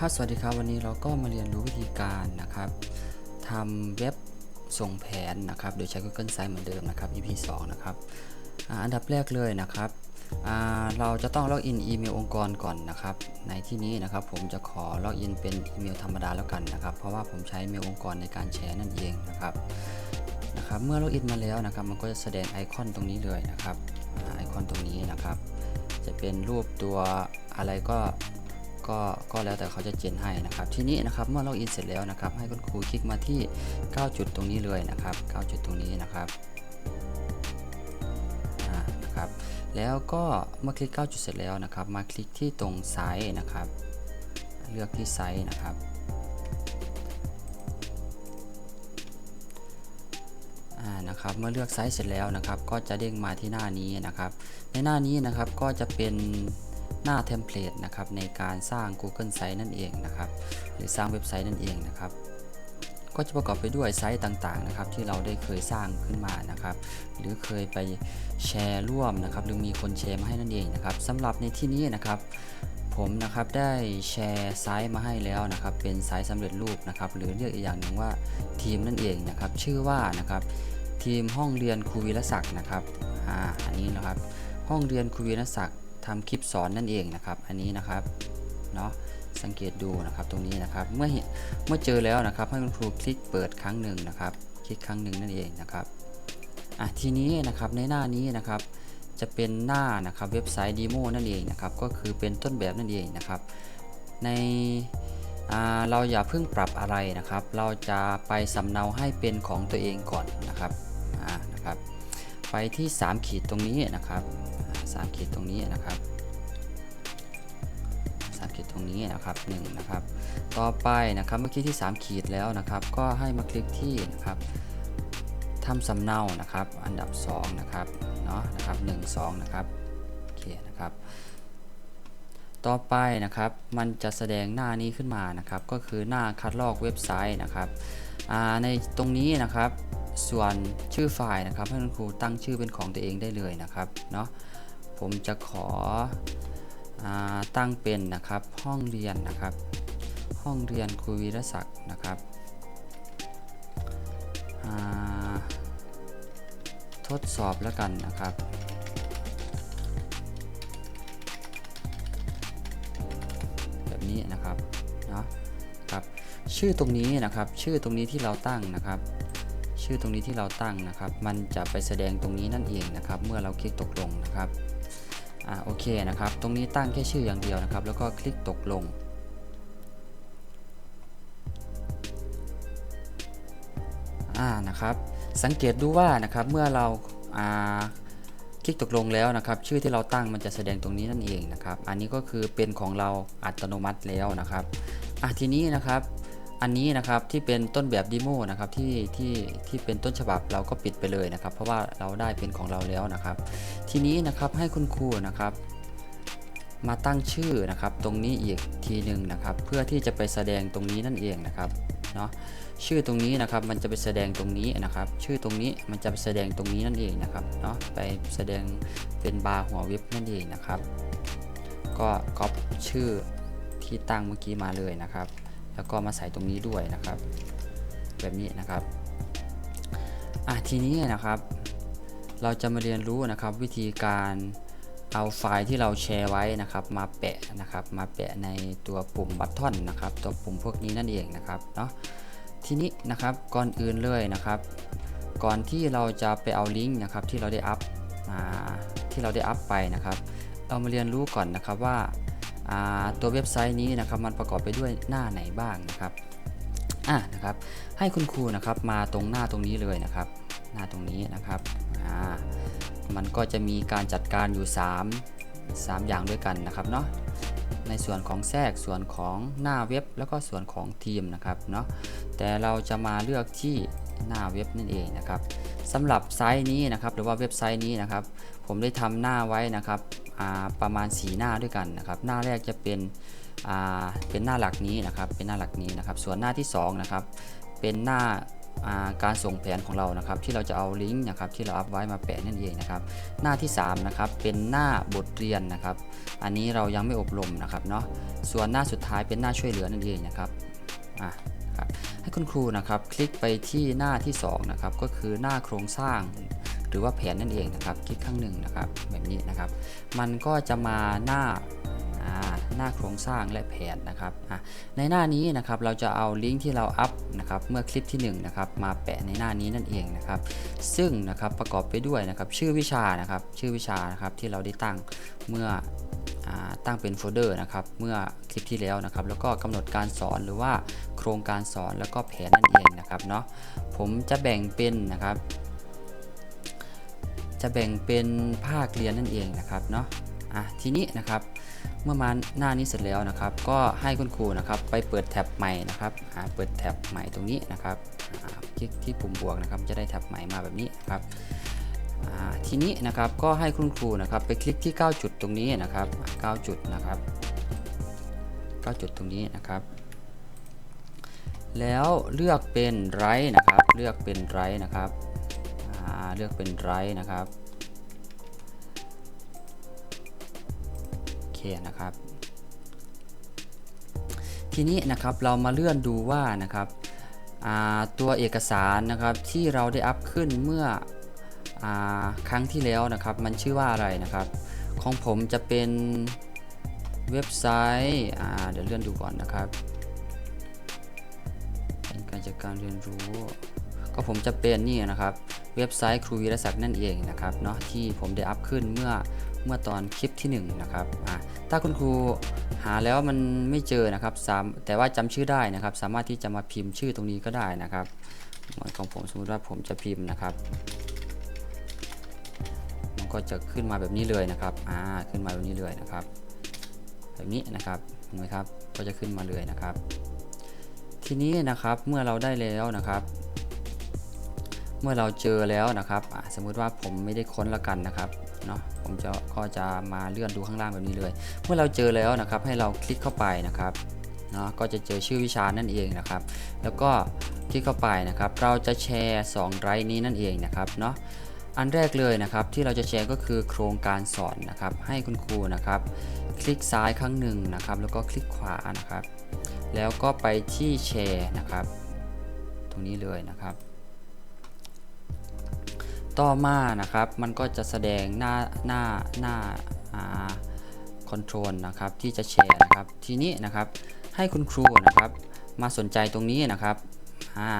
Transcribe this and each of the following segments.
ครับสวัสดีครับวันนี้เราก็มาเรียนรู้วิธีการนะครับทำเว็บส่งแผนนะครับ โดยใช้ Google Sites เหมือนเดิมนะครับ EP 2นะครับอันดับแรกเลยนะครับเราจะต้องล็อกอินอีเมลองค์กรก่อนนะครับ ในที่นี้นะครับผมจะขอล็อกอินเป็นอีเมลธรรมดาแล้วกันนะครับ เพราะว่าผมใช้อีเมลองค์กรในการแชร์นั่นเองนะครับนะครับ เมื่อล็อกอินมาแล้วนะครับ มันก็จะแสดงไอคอนตรงนี้เลยนะครับไอคอนตรงนี้นะครับ จะเป็นรูปตัวอะไรก็ ก็ก็แล้วแต่เขาจะเจนให้นะครับ ทีนี้นะครับเมื่อล็อกอินเสร็จแล้วนะครับ ให้คุณครูคลิกมาที่ 9 จุดตรงนี้เลยนะครับ 9 จุดตรงนี้นะครับนะครับ แล้วก็เมื่อคลิก 9 จุดเสร็จแล้วนะครับ มาคลิกที่ตรงไซส์นะครับ เลือกที่ไซส์นะครับนะครับเมื่อเลือกไซส์เสร็จแล้วนะครับ ก็จะเด้งมาที่หน้านี้นะครับ ในหน้านี้นะครับก็จะเป็น หน้าเทมเพลตนะครับในการสร้าง Google Site นั่นเองนะครับหรือสร้างเว็บไซต์นั่นเองนะครับก็จะประกอบไปด้วยไซต์ต่างๆนะครับที่เราได้เคยสร้างขึ้นมานะครับหรือเคยไปแชร์ร่วมนะครับหรือมีคนแชร์มาให้นั่นเองนะครับสำหรับในที่นี้นะครับผมนะครับได้แชร์ไซต์มาให้แล้วนะครับ เป็นไซต์สำเร็จรูปนะครับ หรือเรียกอีกอย่างหนึ่งว่าทีมนั่นเองนะครับ ชื่อว่านะครับทีมห้องเรียนครูวีรศักดิ์นะครับอ่าอันนี้นะครับห้องเรียนครูวีรศักดิ์ ทำคลิปสอนนั่นเองนะครับ อันนี้นะครับเนาะสังเกตดูนะครับตรงนี้นะครับ เมื่อเมื่อเจอแล้วนะครับ ให้คุณครูคลิกเปิดครั้งหนึ่งนะครับ คลิกครั้งหนึ่งนั่นเองนะครับอะทีนี้นะครับในหน้านี้นะครับ จะเป็นหน้านะครับเว็บไซต์ดีโมนั่นเองนะครับ ก็คือเป็นต้นแบบนั่นเองนะครับ ในเราอย่าเพิ่งปรับอะไรนะครับ เราจะไปสำเนาให้เป็นของตัวเองก่อนนะครับอ่านะครับ ไปที่ 3 ขีดตรงนี้นะครับ อ่าสามขีดตรงนี้นะครับสามขีดตรงนี้นะครับหนึ่งนะครับ ต่อไปนะครับเมื่อกี้ที่ 3 ขีดแล้วนะครับ ก็ให้มาคลิกที่นะครับทำสำเนานะครับ อันดับ 2 นะครับเนาะนะครับ1 2 นะครับโอเคนะครับ ต่อไปนะครับมันจะแสดงหน้านี้ขึ้นมานะครับ ก็คือหน้าคัดลอกเว็บไซต์นะครับในตรงนี้นะครับส่วนชื่อไฟล์นะครับให้คุณครูตั้งชื่อเป็นของตัวเองได้เลยนะครับเนาะ ผมจะขออตั้งเป็นนะครับห้องเรียนนะครับ ห้องเรียนครูวีรศักดิ์นะครับทดสอบแล้วกันนะครับแบบนี้นะครับเนาะครับชื่อตรงนี้นะครับ ชื่อตรงนี้ที่เราตั้งนะครับ ชื่อตรงนี้ที่เราตั้งนะครับ มันจะไปแสดงตรงนี้นั่นเองนะครับ เมื่อเราคลิกตกลงนะครับ อ่าโอเคนะครับ ตรงนี้ตั้งแค่ชื่ออย่างเดียวนะครับ แล้วก็คลิกตกลง อ่านะครับ สังเกตดูว่านะครับเมื่อเราอ่าคลิกตกลงแล้วนะครับ ชื่อที่เราตั้งมันจะแสดงตรงนี้นั่นเองนะครับ อันนี้ก็คือเป็นของเราอัตโนมัติแล้วนะครับอะทีนี้นะครับ อันนี้นะครับที่เป็นต้นแบบดโมนะครับที่ที่ที่เป็นต้นฉบับเราก็ปิดไปเลยนะครับ เพราะว่าเราได้เป็นของเราแล้วนะครับ ทีนี้นะครับให้คุณครูนะครับ มาตั้งชื่อนะครับ ตรงนี้อีกทีหนึ่งนะครับ เพื่อที่จะไปแสดงตรงนี้นั่นเองนะครับเนาะชื่อตรงนี้นะครับมันจะไปแสดงตรงนี้นะครับ ชื่อตรงนี้มันจะไปแสดงตรงนี้นั่นเองนะครับเนาะไปแสดงเป็นบาร์หัวเว็บนั่นเองนะครับ ก็ก๊อปชื่อที่ตั้งเมื่อกี้มาเลยนะครับ แล้วก็มาใส่ตรงนี้ด้วยนะครับ แบบนี้นะครับอะทีนี้นะครับ เราจะมาเรียนรู้นะครับ วิธีการเอาไฟล์ที่เราแชร์ไว้นะครับ มาแปะนะครับ มาแปะในตัวปุ่มบัตทอนนะครับ ตัวปุ่มพวกนี้นั่นเองนะครับเนาะทีนี้นะครับก่อนอื่นเลยนะครับ ก่อนที่เราจะไปเอาลิงก์นะครับที่เราได้อัพมาที่เราได้อัพไปนะครับ เรามาเรียนรู้ก่อนนะครับว่า ตัวเว็บไซต์นี้นะครับมันประกอบไปด้วยหน้าไหนบ้างนะครับอะนะครับให้คุณครูนะครับมาตรงหน้าตรงนี้เลยนะครับ หน้าตรงนี้นะครับอ่ามันก็จะมีการจัดการอยู่ 3 3 อย่างด้วยกันนะครับเนาะในส่วนของแทรกส่วนของหน้าเว็บ แล้วก็ส่วนของทีมนะครับเนาะแต่เราจะมาเลือกที่หน้าเว็บนั่นเองนะครับสำหรับไซต์นี้นะครับหรือว่าเว็บไซต์นี้นะครับ ผมได้ทำหน้าไว้นะครับ ประมาณ 4 หน้าด้วยกันนะครับ หน้าแรกจะเป็นเป็นหน้าหลักนี้นะครับ เป็นหน้าหลักนี้นะครับ ส่วนหน้าที่2นะครับ เป็นหน้าการส่งแผนของเรานะครับ ที่เราจะเอาลิงก์นะครับที่เราอัพไว้มาแปะนั่นเองนะครับ หน้าที่3นะครับเป็นหน้าบทเรียนนะครับ อันนี้เรายังไม่อบรมนะครับเนาะส่วนหน้าสุดท้ายเป็นหน้าช่วยเหลือนั่นเองนะครับอะให้คุณครูนะครับ คลิกไปที่หน้าที่2นะครับก็คือหน้าโครงสร้าง รือว่าแผนนั่นเองนะครับ คลิกข้างหนึ่งนะครับ แบบนี้นะครับ มันก็จะมาหน้าหน้าโครงสร้างและแผนนะครับ ในหน้านี้นะครับเราจะเอาลิงก์ที่เราอัพนะครับเมื่อคลิปที่1นะครับมาแปะในหน้านี้นั่นเองนะครับ ซึ่งนะครับประกอบไปด้วยนะครับชื่อวิชานะครับชื่อวิชานะครับที่เราได้ตั้งเมื่อตั้งเป็นโฟลเดอร์นะครับเมื่อคลิปที่แล้วนะครับ แล้วก็กำหนดการสอนหรือว่าโครงการสอนแล้วก็แผนนั่นเองนะครับเนาะผมจะแบ่งเป็นนะครับ จะแบ่งเป็นภาคเรียนนั่นเองนะครับเนาะอะทีนี้นะครับเมื่อมาหน้านี้เสร็จแล้วนะครับ ก็ให้คุณครูนะครับไปเปิดแท็บใหม่นะครับอ่าเปิดแท็บใหม่ตรงนี้นะครับคลิกที่ปุ่มบวกนะครับจะได้แท็บใหม่มาแบบนี้นครับทีนี้นะครับก็ให้คุณครูนะครับไปคลิกที่ 9 จุดตรงนี้นะครับอ่า9จุดนะครับ 9 จุดตรงนี้นะครับ แล้วเลือกเป็นไรนะครับ เลือกเป็นไรนะครับ เลือกเป็นไรนะครับโอเคนะครับ ทีนี้นะครับเรามาเลื่อนดูว่านะครับตัวเอกสารนะครับที่เราได้อัพขึ้นเมื่ออครั้งที่แล้วนะครับ มันชื่อว่าอะไรนะครับ ของผมจะเป็นเว็บไซต์เดี๋ยวเลื่อนดูก่อนนะครับเป็นการจัดการเรียนรู้ ก็ผมจะเป็นนี่นะครับ เว็บไซต์ครูวีรศักดิ์นั่นเองนะครับเนาะที่ผมได้อัพขึ้นเมื่อเมื่อตอนคลิปที่1นนะครับถ้าคุณครูหาแล้วมันไม่เจอนะครับแต่ว่าจำชื่อได้นะครับ สามารถที่จะมาพิมพ์ชื่อตรงนี้ก็ได้นะครับเหมือนของผมสมมติว่าผมจะพิมพ์นะครับ มันก็จะขึ้นมาแบบนี้เลยนะครับอ่าขึ้นมาแบบนี้เลยนะครับ แบบนี้นะครับเห็นไหมครับก็จะขึ้นมาเลยนะครับ ทีนี้นะครับเมื่อเราได้แล้วนะครับ เมื่อเราเจอแล้วนะครับสมมุติว่าผมไม่ได้ค้นละกันนะครับเนาะผมจะก็จะมาเลื่อนดูข้างล่างแบบนี้เลย เมื่อเราเจอแล้วนะครับให้เราคลิกเข้าไปนะครับเนาะก็จะเจอชื่อวิชานั่นเองนะครับ แล้วก็คลิกเข้าไปนะครับ เราจะแชร์2ไรนี้นั่นเองนะครับเนาะอันแรกเลยนะครับที่เราจะแชร์ก็คือโครงการสอนนะครับ ให้คุณครูนะครับ คลิกซ้ายครั้งหนึ่งนะครับ แล้วก็คลิกขวานะครับ แล้วก็ไปที่แชร์นะครับ ตรงนี้เลยนะครับ ต่อมานะครับ มันก็จะแสดงหน้าหน้าหน้าคอนโทรลนะครับที่จะแชร์นะครับ ทีนี้นะครับให้คุณครูนะครับ มาสนใจตรงนี้นะครับอ่า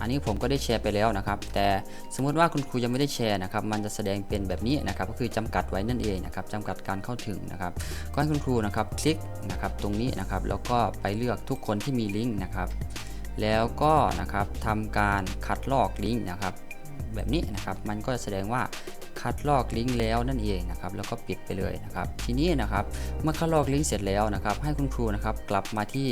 อันนี้ผมก็ได้แชร์ไปแล้วนะครับ แต่สมมุติว่าคุณครูยังไม่ได้แชร์นะครับ มันจะแสดงเป็นแบบนี้นะครับ ก็คือจำกัดไว้นั่นเองนะครับจำกัดการเข้าถึงนะครับ ก็ให้คุณครูนะครับคลิกนะครับตรงนี้นะครับ แล้วก็ไปเลือกทุกคนที่มีลิงก์นะครับ แล้วก็นะครับทำการคัดลอกลิงก์นะครับ แบบนี้นะครับ มันก็จะแสดงว่าคัดลอกลิงก์แล้วนั่นเองนะครับ แล้วก็ปิดไปเลยนะครับ ทีนี้นะครับเมื่อคัดลอกลิงก์เสร็จแล้วนะครับ ให้คุณครูนะครับกลับมาที่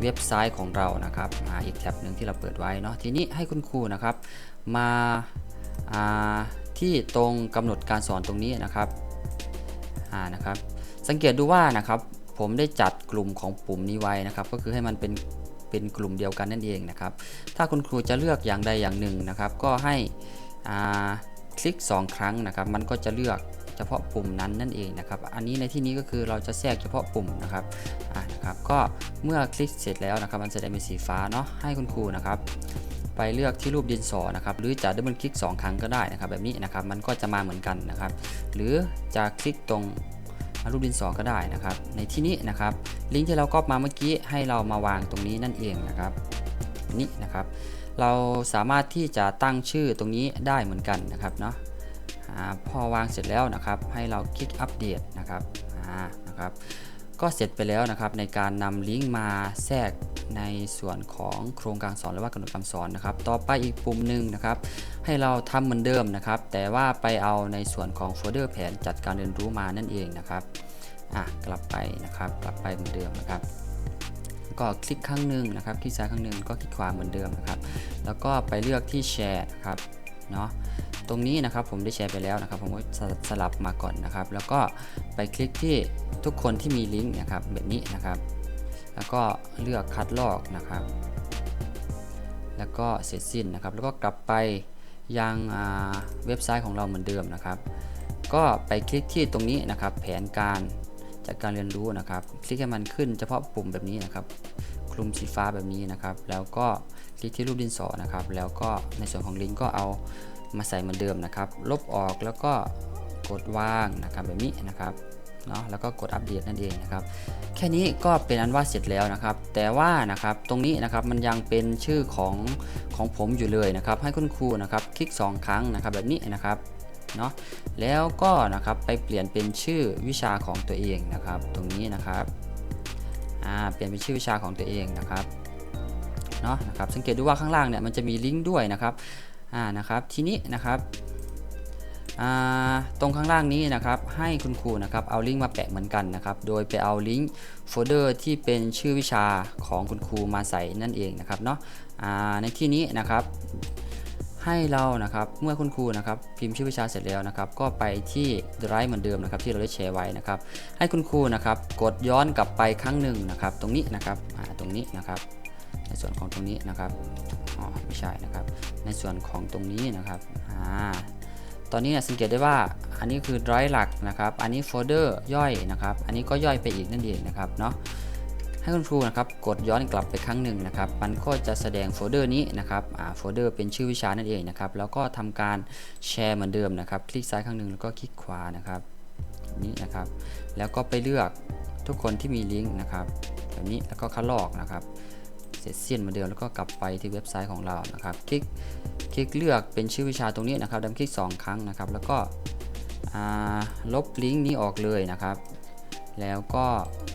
เว็บไซต์ของเรานะครับมาอีกแท็บหนึ่งที่เราเปิดไว้เนาะทีนี้ให้คุณครูนะครับ มาอ่าที่ตรงกำหนดการสอนตรงนี้นะครับอ่านะครับ สังเกตดูว่านะครับผมได้จัดกลุ่มของปุ่มนี้ไว้นะครับ ก็คือให้มันเป็น เป็นกลุ่มเดียวกันนั่นเองนะครับ ถ้าคุณครูจะเลือกอย่างใดอย่างหนึ่งนะครับ ก็ให้คลิก 2 ครั้งนะครับ มันก็จะเลือกเฉพาะปุ่มนั้นนั่นเองนะครับ อันนี้ในที่นี้ก็คือเราจะแทรกเฉพาะปุ่มนะครับอ่านะครับ ก็เมื่อคลิกเสร็จแล้วนะครับ มันจะได้เป็นสีฟ้าเนาะ ให้คุณครูนะครับ ไปเลือกที่รูปดินสอนะครับ หรือจะดับเบิลคลิก 2 ครั้งก็ได้นะครับ แบบนี้นะครับ มันก็จะมาเหมือนกันนะครับ หรือจะคลิกตรง รูปดินสอก็ได้นะครับ ในที่นี้นะครับลิงก์ที่เราก๊อปมาเมื่อกี้ให้เรามาวางตรงนี้นั่นเองนะครับนี่นะครับ เราสามารถที่จะตั้งชื่อตรงนี้ได้เหมือนกันนะครับเนาะพอวางเสร็จแล้วนะครับ ให้เราคลิกอัปเดตนะครับอ่านะครับ ก็เสร็จไปแล้วนะครับในการนำลิงก์มาแทรกในส่วนของโครงการสอนหรือว่ากำหนดคำสอนนะครับ ต่อไปอีกปุ่มหนึ่งนะครับ ให้เราทำเหมือนเดิมนะครับ แต่ว่าไปเอาในส่วนของโฟลเดอร์แผนจัดการเรียนรู้มานั่นเองนะครับอะกลับไปนะครับ กลับไปเหมือนเดิมนะครับ ก็คลิกครั้งหนึ่งนะครับ คลิกซ้ายครั้งหนึ่งก็คลิกขวาเหมือนเดิมนะครับ แล้วก็ไปเลือกที่แชร์นะครับ เนาะตรงนี้นะครับผมได้แชร์ไปแล้วนะครับ ผมก็สสลับมาก่อนนะครับ แล้วก็ไปคลิกที่ทุกคนที่มีลิงก์นะครับแบบนี้นะครับ แล้วก็เลือกคัดลอกนะครับ แล้วก็เสร็จสิ้นนะครับ แล้วก็กลับไปยังเว็บไซต์ของเราเหมือนเดิมนะครับ ก็ไปคลิกที่ตรงนี้นะครับ แผนการจัดการเรียนรู้นะครับ คลิกให้มันขึ้นเฉพาะปุ่มแบบนี้นะครับ คลุมสีฟ้าแบบนี้นะครับ แล้วก็คลิกที่รูปดินสอนะครับ แล้วก็ในส่วนของลิงก์ก็เอามาใส่เหมือนเดิมนะครับ ลบออกแล้วก็กดว่างนะครับแบบนี้นะครับเนาะแล้วก็กดอัปเดตนั่นเองนะครับ แค่นี้ก็เป็นอันว่าเสร็จแล้วนะครับ แต่ว่านะครับตรงนี้นะครับมันยังเป็นชื่อของของผมอยู่เลยนะครับ ให้คุณครูนะครับคลิก 2 ครั้งนะครับแบบนี้นะครับเนาะแล้วก็นะครับไปเปลี่ยนเป็นชื่อวิชาของตัวเองนะครับ ตรงนี้นะครับ เปลี่ยนเป็นชื่อวิชาของตัวเองนะครับเนาะนะครับสังเกตดูว่าข้างล่างเนี่ยมันจะมีลิงก์ด้วยนะครับอ่านะครับทีนี้นะครับตรงข้างล่างนี้นะครับให้คุณครูนะครับเอาลิงก์มาแปะเหมือนกันนะครับโดยไปเอาลิงก์โฟลเดอร์ที่เป็นชื่อวิชาของคุณครูมาใส่นั่นเองนะครับเนาะในที่นี้นะครับ ให้เรานะครับเมื่อคุณครูนะครับพิมพ์ชื่อวิชาเสร็จแล้วนะครับ ก็ไปที่ Drive เหมือนเดิมนะครับ ที่เราได้แชร์ไว้นะครับ ให้คุณครูนะครับ กดย้อนกลับไปครั้งหนึ่งนะครับ ตรงนี้นะครับอ่าตรงนี้นะครับ ในส่วนของตรงนี้นะครับอ๋อไม่ใช่นะครับ ในส่วนของตรงนี้นะครับอ่าตอนนี้เนี่ยสังเกตได้ว่าอันนี้คือ drive หลักนะครับ อันนี้โฟลเดอร์ย่อยนะครับ อันนี้ก็ย่อยไปอีกนั่นเองนะครับเนาะ ให้คุณครูนะครับกดย้อนกลับไปครั้งหนึ่งนะครับ มันก็จะแสดงโฟลเดอร์นี้นะครับโฟลเดอร์เป็นชื่อวิชานั่นเองนะครับ แล้วก็ทำการแชร์เหมือนเดิมนะครับ คลิกซ้ายครั้งหนึ่งแล้วก็คลิกขวานะครับนี้นะครับ แล้วก็ไปเลือกทุกคนที่มีลิงก์นะครับแบบนี้แล้วก็คัดลอกนะครับ เสร็จสิ้นเหมือนเดิมแล้วก็กลับไปที่เว็บไซต์ของเรานะครับ คลิกคลิกเลือกเป็นชื่อวิชาตรงนี้นะครับดับคลิก 2 ครั้งนะครับ แล้วก็ลบลิงก์นี้ออกเลยนะครับ แล้วก็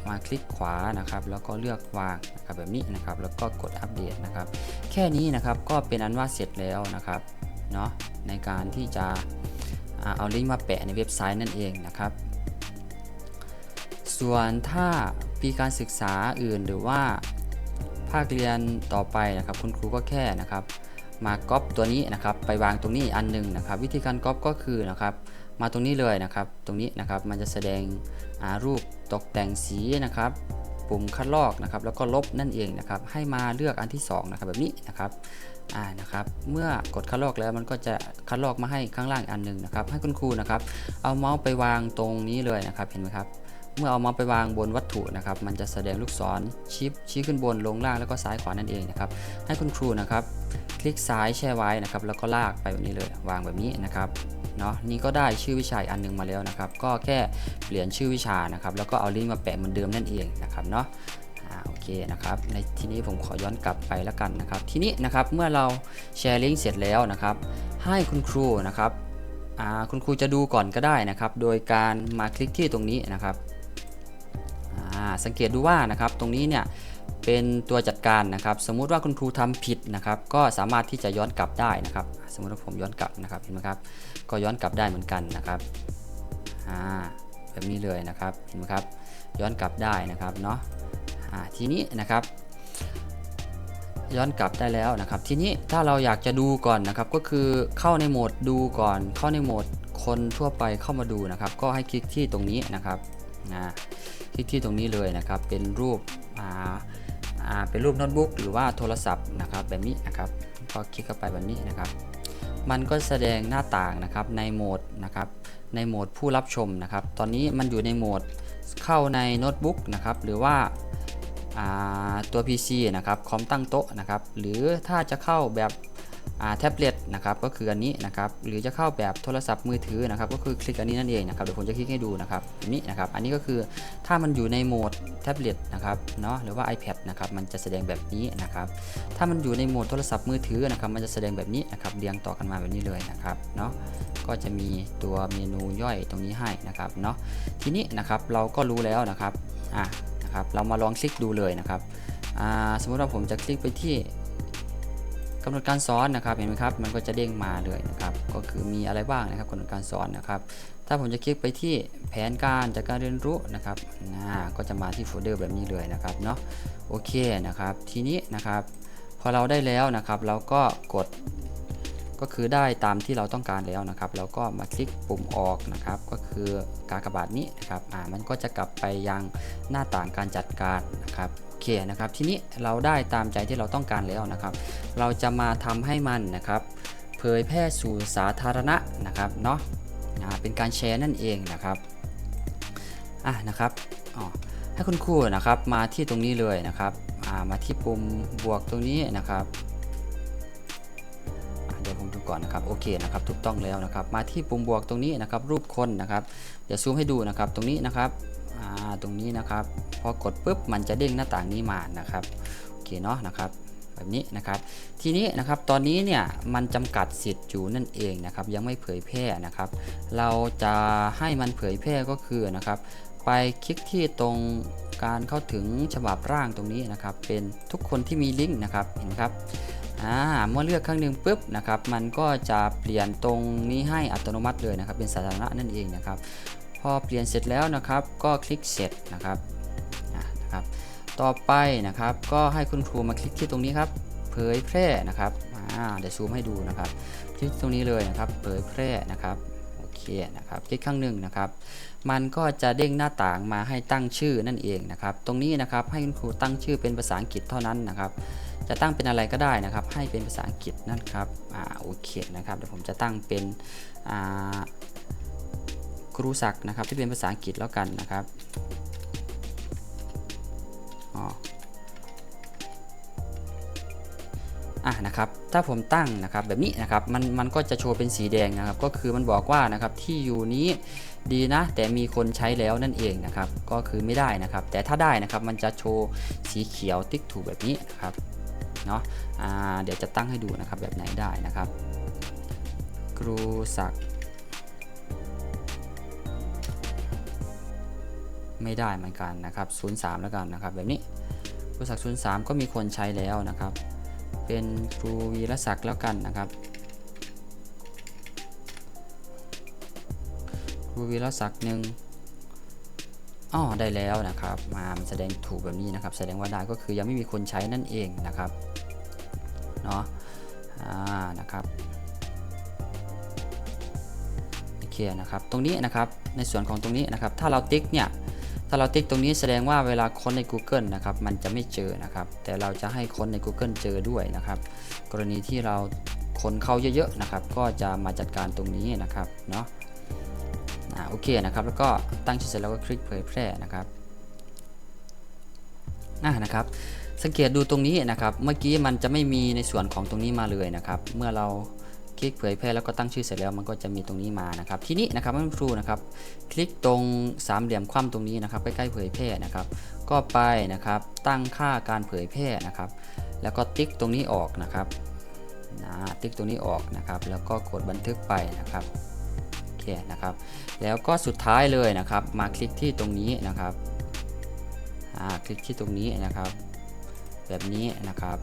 มาคลิกขวานะครับ แล้วก็เลือกวางนะครับแบบนี้นะครับ แล้วก็กดอัปเดตนะครับ แค่นี้นะครับก็เป็นอันว่าเสร็จแล้วนะครับเนาะในการที่จะเอาลิงก์มาแปะในเว็บไซต์นั่นเองนะครับ ส่วนถ้าปีการศึกษาอื่นหรือว่าภาคเรียนต่อไปนะครับ คุณครูก็แค่นะครับ มาก๊อปตัวนี้นะครับ ไปวางตรงนี้อันหนึ่งนะครับ วิธีการก๊อปก็คือนะครับ มาตรงนี้เลยนะครับ ตรงนี้นะครับมันจะแสดงรูปตกแต่งสีนะครับ ปุ่มคัดลอกนะครับ แล้วก็ลบนั่นเองนะครับ ให้มาเลือกอันที่สองนะครับแบบนี้นะครับอ่านะครับ เมื่อกดคัดลอกแล้วมันก็จะคัดลอกมาให้ข้างล่างอีกอันหนึ่งนะครับ ให้คุณครูนะครับ เอาเมาส์ไปวางตรงนี้เลยนะครับ เห็นไหมครับ เมื่อเอามาไปวางบนวัตถุนะครับมันจะแสดงลูกศรชิปชี้ขึ้นบนลงล่างแล้วก็ซ้ายขวานั่นเองนะครับให้คุณครูนะครับ คลิกซ้ายแช่ไว้นะครับแล้วก็ลากไปแบบนี้เลยวางแบบนี้นะครับเนาะนี่ก็ได้ชื่อวิชาอันหนึงมาแล้วนะครับ ก็แค่เปลี่ยนชื่อวิชานะครับ แล้วก็เอาลิงก์มาแปะเหมือนเดิมนั่นเองนะครับเนาะอ่าโอเคนะครับในทีนี้ผมขอย้อนกลับไปแล้วกันนะครับ ทีนี้นะครับเมื่อเราแชร์ลิงก์เสร็จแล้วนะครับ ให้คุณครูนะครับอ่าคุณครูจะดูก่อนก็ได้นะครับ โดยการมาคลิกที่ตรงนี้นะครับ สังเกตดูว่านะครับตรงนี้เนี่ยเป็นตัวจัดการนะครับ สมมุติว่าคุณครูทำผิดนะครับ ก็สามารถที่จะย้อนกลับได้นะครับ สมมุติว่าผมย้อนกลับนะครับเห็นไหมครับ ก็ย้อนกลับได้เหมือนกันนะครับแบบนี้เลยนะครับเห็นไหมครับ ย้อนกลับได้นะครับเนาะทีนี้นะครับ ย้อนกลับได้แล้วนะครับ ทีนี้ถ้าเราอยากจะดูก่อนนะครับ ก็คือเข้าในโหมดดูก่อน เข้าในโหมดคนทั่วไปเข้ามาดูนะครับ ก็ให้คลิกที่ตรงนี้นะครับ นะคลิกที่ตรงนี้เลยนะครับ เป็นรูปอ่าอ่าเป็นรูปโน้ตบุ๊กหรือว่าโทรศัพท์นะครับแบบนี้นะครับก็คลิกเข้าไปแบบนี้นะครับ มันก็แสดงหน้าต่างนะครับในโหมดนะครับในโหมดผู้รับชมนะครับ ตอนนี้มันอยู่ในโหมดเข้าในโน้ตบุ๊กนะครับหรือว่าตัว PC นะครับคอมตั้งโต๊ะนะครับหรือถ้าจะเข้าแบบ แท็บเล็ตนะครับก็คืออันนี้นะครับหรือจะเข้าแบบโทรศัพท์มือถือนะครับก็คือคลิกอันนี้นั่นเองนะครับเดี๋ยวผมจะคลิกให้ดูนะครับนี้นะครับอันนี้ก็คือถ้ามันอยู่ในโหมดแท็บเล็ตนะครับเนาะหรือว่า iPad นะครับมันจะแสดงแบบนี้นะครับถ้ามันอยู่ในโหมดโทรศัพท์มือถือนะครับมันจะแสดงแบบนี้นะครับเรียงต่อกันมาแบบนี้เลยนะครับเนาะก็จะมีตัวเมนูย่อยตรงนี้ให้นะครับเนาะทีนี้นะครับเราก็รู้แล้วนะครับอะนะครับเรามาลองคลิกดูเลยนะครับอ่าสมมติว่าผมจะคลิกไปที่ กำหนดการสอนนะครับเห็นไหมครับมันก็จะเด้งมาเลยนะครับก็คือมีอะไรบ้างนะครับกำหนดการสอนนะครับ ถ้าผมจะคลิกไปที่แผนการจัดการเรียนรู้นะครับนะก็จะมาที่โฟลเดอร์แบบนี้เลยนะครับเนาะโอเคนะครับ ทีนี้นะครับ พอเราได้แล้วนะครับ เราก็กดก็คือได้ตามที่เราต้องการแล้วนะครับ แล้วก็มาคลิกปุ่มออกนะครับ ก็คือกากบาทนี้นะครับอ่ามันก็จะกลับไปยังหน้าต่างการจัดการนะครับ เคนะครับทีนี้เราได้ตามใจที่เราต้องการแล้วนะครับ เราจะมาทำให้มันนะครับ เผยแพร่สู่สาธารณะนะครับเนาะเป็นการแชร์นั่นเองนะครับอะนะครับอ๋อให้คุณครูนะครับมาที่ตรงนี้เลยนะครับามาที่ปุ่มบวกตรงนี้นะครับเดี๋ยวผมดูก่อนนะครับโอเคนะครับถูกต้องแล้วนะครับ มาที่ปุ่มบวกตรงนี้นะครับ รูปคนนะครับเดี๋ยวซูมให้ดูนะครับตรงนี้นะครับ ตรงนี้นะครับ พอกดปุ๊บมันจะเด้งหน้าต่างนี้มานะครับโอเคเนาะนะครับแบบนี้นะครับ ทีนี้นะครับตอนนี้เนี่ยมันจำกัดสิทธิ์อยู่นั่นเองนะครับ ยังไม่เผยแพร่นะครับ เราจะให้มันเผยแพร่ก็คือนะครับ ไปคลิกที่ตรงการเข้าถึงฉบับร่างตรงนี้นะครับ เป็นทุกคนที่มีลิงก์นะครับเห็นครับเมื่อเลือกครั้งหนึ่งปุ๊บนะครับ มันก็จะเปลี่ยนตรงนี้ให้อัตโนมัติเลยนะครับ เป็นสาธารณะนั่นเองนะครับ อเปลี่ยนเสร็จแล้วนะครับ ก็คลิกเสร็จนะครับนะครับ ต่อไปนะครับก็ให้คุณครูมาคลิกที่ตรงนี้ครับ เผยแพร่นะครับเดี๋ยวซูมให้ดูนะครับ คลิกตรงนี้เลยนะครับ เผยแพร่นะครับโอเคนะครับ คลิกครั้งหนึ่งนะครับ มันก็จะเด้งหน้าต่างมาให้ตั้งชื่อนั่นเองนะครับ ตรงนี้นะครับให้คุณครูตั้งชื่อเป็นภาษาอังกฤษเท่านั้นนะครับ จะตั้งเป็นอะไรก็ได้นะครับ ให้เป็นภาษาอังกฤษนั่นครับอ่าโอเคนะครับเดี๋ยวผมจะตั้งเป็นอ่า ครูศักด์นะครับ ที่เป็นภาษาอังกฤษแล้วกันนะครับอ๋ออะนะครับ ถ้าผมตั้งนะครับแบบนี้นะครับ มันมันก็จะโชว์เป็นสีแดงนะครับ ก็คือมันบอกว่านะครับที่อยู่นี้ดีนะ แต่มีคนใช้แล้วนั่นเองนะครับ ก็คือไม่ได้นะครับ แต่ถ้าได้นะครับมันจะโชว์สีเขียวติ๊กถูกแบบนี้นะครับเนาะอ่าเดี๋ยวจะตั้งให้ดูนะครับแบบไหนได้นะครับ ครูศักดิ์ ไม่ได้เหมือนกันนะครับ03 แล้วกันนะครับ แบบนี้ครูศักดิ์03 ก็มีคนใช้แล้วนะครับ เป็นครูวีรศักดิ์แล้วกันนะครับครูวีรศักดิ์หนึ่งอ๋อได้แล้วนะครับมามแสดงถูกแบบนี้นะครับ แสดงว่าได้ก็คือยังไม่มีคนใช้นั่นเองนะครับเนาะอ่านะครับโอเคนะครับ ตรงนี้นะครับในส่วนของตรงนี้นะครับ ถ้าเราติ๊กเนี่ยาเราติ๊กตรงนี้แสดงว่าเวลาค้นใน Google นะครับมันจะไม่เจอนะครับ แต่เราจะให้ค้นใน Google เจอด้วยนะครับ กรณีที่เราค้นเข้าเยอะๆนะครับ ก็จะมาจัดการตรงนี้นะครับเนาะโอเคนะครับ แล้วก็ตั้งชื่อเสร็จแล้วก็คลิกเผยแพร่นะครับอ่านะครับสังเกตดูตรงนี้นะครับ เมื่อกี้มันจะไม่มีในส่วนของตรงนี้มาเลยนะครับ เมื่อเรา คลิกเผยแพร่แล้วก็ตั้งชื่อเสร็จแล้วมันก็จะมีตรงนี้มานะครับ ทีนี้นะครับท่านครูนะครับ คลิกตรงสามเหลี่ยมคว่ำตรงนี้นะครับใกล้ๆเผยแพร่นะครับ ก็ไปนะครับตั้งค่าการเผยแพร่นะครับ แล้วก็ติ๊กตรงนี้ออกนะครับนะติ๊กตรงนี้ออกนะครับ แล้วก็กดบันทึกไปนะครับโอเคนะครับ แล้วก็สุดท้ายเลยนะครับ มาคลิกที่ตรงนี้นะครับอ่าคลิกที่ตรงนี้นะครับ แบบนี้นะครับ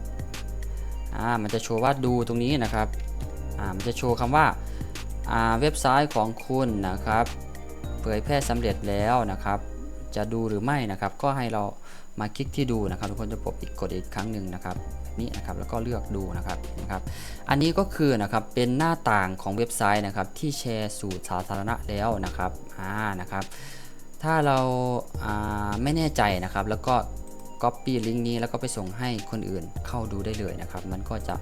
อ่ามันจะโชว์ว่าดูตรงนี้นะครับ มันจะโชว์คำว่าเว็บไซต์ของคุณนะครับเผยแพร่สำเร็จแล้วนะครับ จะดูหรือไม่นะครับ ก็ให้เรามาคลิกที่ดูนะครับทุกคนจะปบอีกกดอีกครั้งหนึ่งนะครับนี้นะครับแล้วก็เลือกดูนะครับนะครับ อันนี้ก็คือนะครับเป็นหน้าต่างของเว็บไซต์นะครับ ที่แชร์สู่สาธารณะแล้วนะครับอ่านะครับ ถ้าเราาไม่แน่ใจนะครับ แล้วก็ Copy ลิงก์นี้แล้วก็ไปส่งให้คนอื่นเข้าดูได้เลยนะครับ มันก็จะ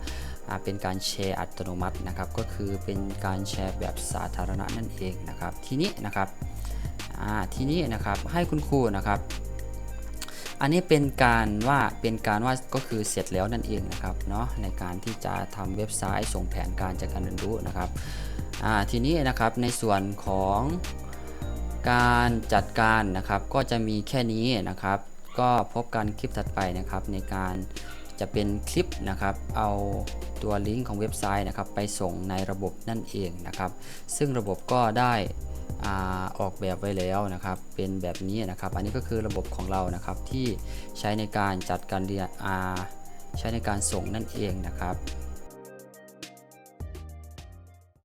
เป็นการแชร์อัตโนมัตินะครับ ก็คือเป็นการแชร์แบบสาธารณะนั่นเองนะครับ ทีนี้นะครับทีนี้นะครับให้คุณครูนะครับ อันนี้เป็นการว่าเป็นการว่าก็คือเสร็จแล้วนั่นเองนะครับเนาะในการที่จะทำเว็บไซต์ส่งแผนการจัดการเรียนรู้นะครับทีนี้นะครับในส่วนของการจัดการนะครับก็จะมีแค่นี้นะครับ ก็พบกันคลิปถัดไปนะครับในการ จะเป็นคลิปนะครับ เอาตัวลิงก์ของเว็บไซต์นะครับ ไปส่งในระบบนั่นเองนะครับ ซึ่งระบบก็ได้อออกแบบไว้แล้วนะครับ เป็นแบบนี้นะครับ อันนี้ก็คือระบบของเรานะครับที่ใช้ในการจัดการเรียนใช้ในการส่งนั่นเองนะครับ